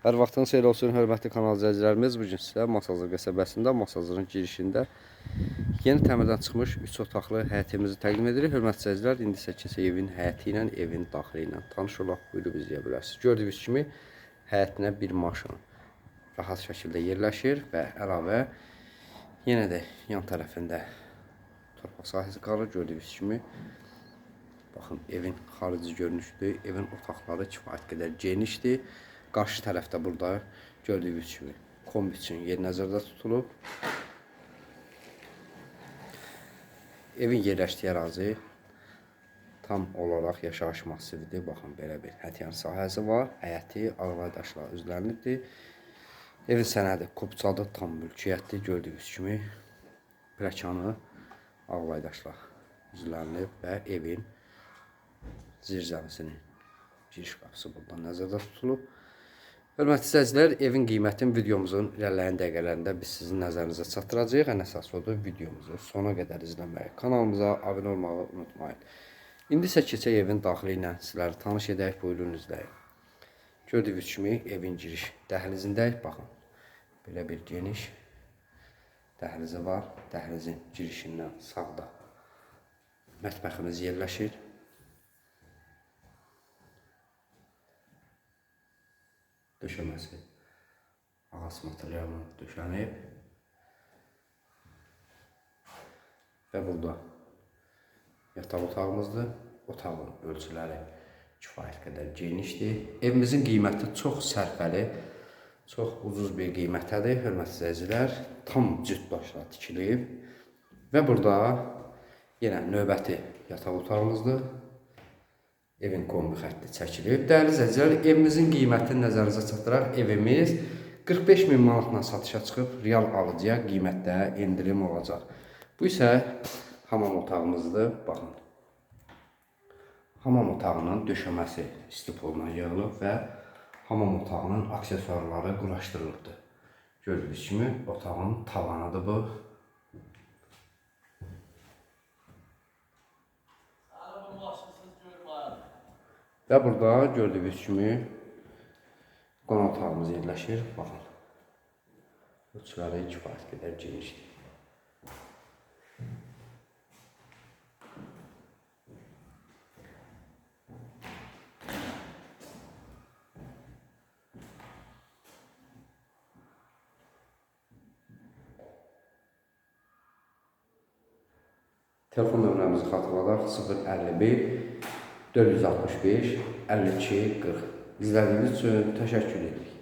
Hər vaxtınız xeyir olsun, hörmətli kanal izləyicilərimiz. Bu gün sizə Masazır qəsəbəsində, Masazırın girişində yeni təmirdən çıxmış 3 otaqlı həyətimizi təqdim edirik. Hörmətli izləyicilər, indi isə keçək evin həyəti ilə, evin daxili ilə tanış olaq, buyurub izləyə bilərsiniz. Gördüyünüz kimi həyətinə bir maşın rahat şəkildə yerləşir və əlavə yenə də yan tərəfində torpaq sahəsi qalır. Gördüyünüz kimi Baxın, evin xarici görünüşüdür. Evin otaqları kifayət qədər genişdir. Qarşı tərəfdə burada gördüyünüz kimi kombi üçün yer nəzərdə tutulub. Evin yerləşdiyi ərazi tam olaraq yaşayış massividir. Baxın, belə bir hətyan sahəsi var. Həyəti ağlay daşla üzlənibdir. Evin sənədi Qubçalı tam mülkiyyətdir. Gördüyünüz kimi pləkanı ağlay daşla üzlənib və evin zirzəmisinin giriş qapısı buradan nəzərdə tutulub. Hörmətli izləyicilər, evin qiymətini videomuzun irəliləyən dəqiqələrində biz sizin nəzərinizə çatdıracağıq. Ən əsas odur videomuzu sona qədər izləməyi, kanalımıza abunə olmağı unutmayın. İndi isə keçək evin daxili ilə sizləri tanış edək, buyurun izləyin. Gördüyünüz kimi evin giriş dəhlizindəyik. Baxın, belə bir geniş dəhlizi var. Dəhlizin girişindən sağda mətbəximiz yerləşir. Döşəməsi ağac materialından döşənib və burada yataq otağımızdır. Otağın ölçüləri kifayət qədər genişdir. Evimizin qiyməti çox sərfəli, çox ucuz bir qiymətədir, hörmətli izləyicilər. Tam cüt daşla tikilib və burada yenə növbəti yataq otağımızdır evin kombi xətti çəkilib. Dəyərli izləyicilər, evimizin qiymətini nəzərinizə çatdıraq. Evimiz 45 min manatla satışa çıxıb, real alıcıya qiymətdə endirim olacaq. Bu isə hamam otağımızdır. Baxın. Hamam otağının döşəməsi istipolina yığılıb və hamam otağının aksesuarları quraşdırılıbdır. Gördüyünüz kimi otağın tavanıdır bu. Və burada gördüyünüz kimi qonaq otağımız yerləşir. Baxın. Ölçüləri kifayət qədər genişdir. Telefon nömrəmizi xatırladaq 051 465 52 40. İzlədiyiniz üçün təşəkkür edirik.